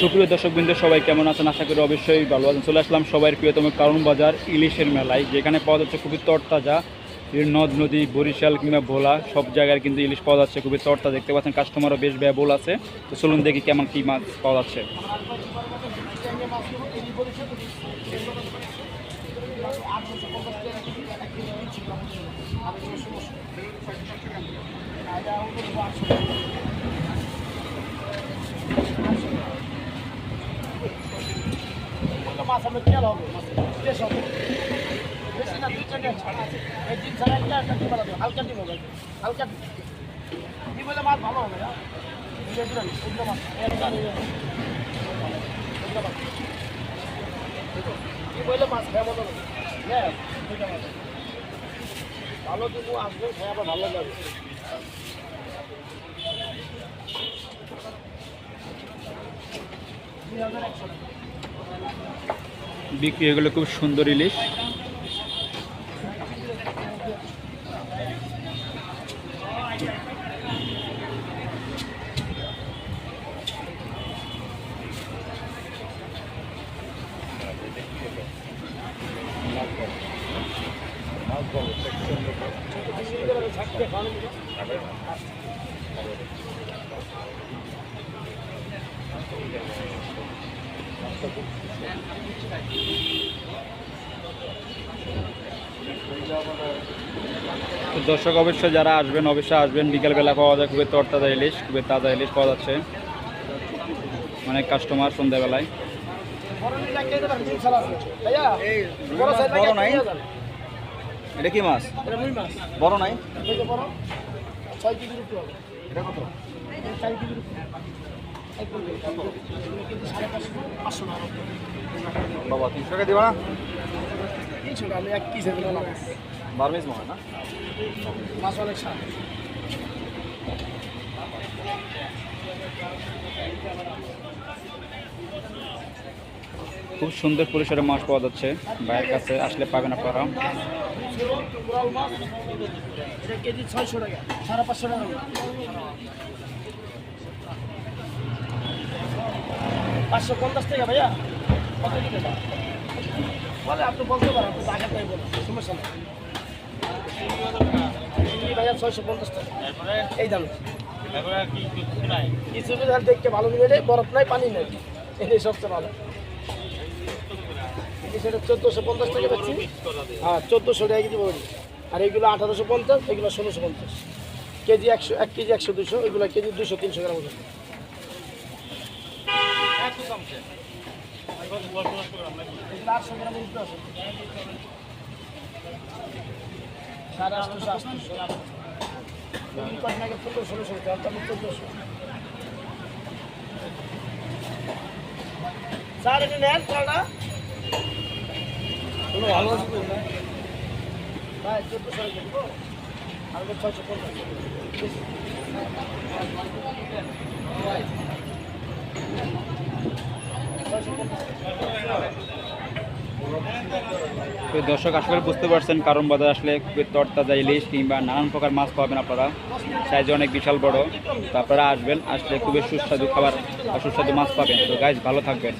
সুপ্রিয় দর্শকবৃন্দ, সবাই কেমন আছেন? আশা করি অবশ্যই ভালো আছেন। চলে আসলাম সবাই প্রিয়তম কারণ বাজার ইলিশের মেলায়, যেখানে পাওয়া যাচ্ছে খুবই তরতাজা। নদ, নদী, বরিশাল কিংবা ভোলা, সব জায়গায় কিন্তু ইলিশ পাওয়া যাচ্ছে খুবই তরতা দেখতে পাচ্ছেন কাস্টমারও বেশ ব্যয়বহুল আছে। তো চলুন দেখি কেমন কী মাছ পাওয়া যাচ্ছে। মাছ আমরা তেল হবে ফ্রেশ হবে বেশি না দুই চারটে এই দিন ছাড়া একটা একটা ডিম আলাদা হালকা ডিম হবে হালকা ডিম হলে মাছ ভালো হবে না মাছ হ্যাঁ ভালো আসবে আবার ভালো বিক্রি এগুলো খুব সুন্দর ইলিশ। দর্শক অবশ্যই যারা আসবেন অবশ্যই আসবেন। বিকেলবেলা পাওয়া যায় খুবই তরতাজা ইলিশ খুবই তাজা ইলিশ পাওয়া যাচ্ছে। অনেক কাস্টমার সন্ধ্যাবেলায়। এটা কি মাছ? এটা রুই মাছ। বড় নাই? এটা কত? বাবা তিনশো টাকা দিবা না? তিনশো টাকা আমি এক এগুলো না মনে না? মাছ অনেক স্বাদ খুব সুন্দর পরিসরে মাছ পাওয়া যাচ্ছে। ভাইয়ের কাছে আসলে পাবেন আপনারা। সাড়ে পাঁচশো টাকা পাঁচশো পঞ্চাশ টাকা ভাইয়া কত বলে আপনি বলতে পারেন আপনি টাকা তাই বলেন সমস্যা নেই। ভাইয়া ছয়শো পঞ্চাশ টাকা। এই দাম। কিছু দেখতে ভালো মিলে বরফ নাই পানি নেই। এটাই সবচেয়ে ভালো। সেটা চোদ্দোশো পঞ্চাশ টাকা পাচ্ছি। হ্যাঁ চোদ্দোশো টাকা কেজি বড়ি আর এইগুলো আঠারোশো পঞ্চাশ এগুলো ষোলোশো পঞ্চাশ। কেজি একশো এক কেজি একশো দুশো এগুলো কেজি দুশো তিনশো গ্রাম ওজন। এগুলো আটশো সাড়ে আটশোশো এগুলি কদিন আগে পনেরো ষোলোশো তারপর চোদ্দোশো। স্যার এটা নেন কলটা কোনো ভালো আসবে না ভাই চোদ্দোশো রেখে দেবো আর ছয়শো পঞ্চাশ দর্শক আসলে বুঝতে পারছেন কারণ বাজার আসলে খুবই তরতাজা ইলিশ কিংবা নানান প্রকার মাছ পাবেন আপনারা। সাইজ অনেক বিশাল বড়। তো আপনারা আসবেন, আসলে খুবই সুস্বাদু খাবার সুস্বাদু মাছ পাবেন। তো গাইজ ভালো থাকবেন।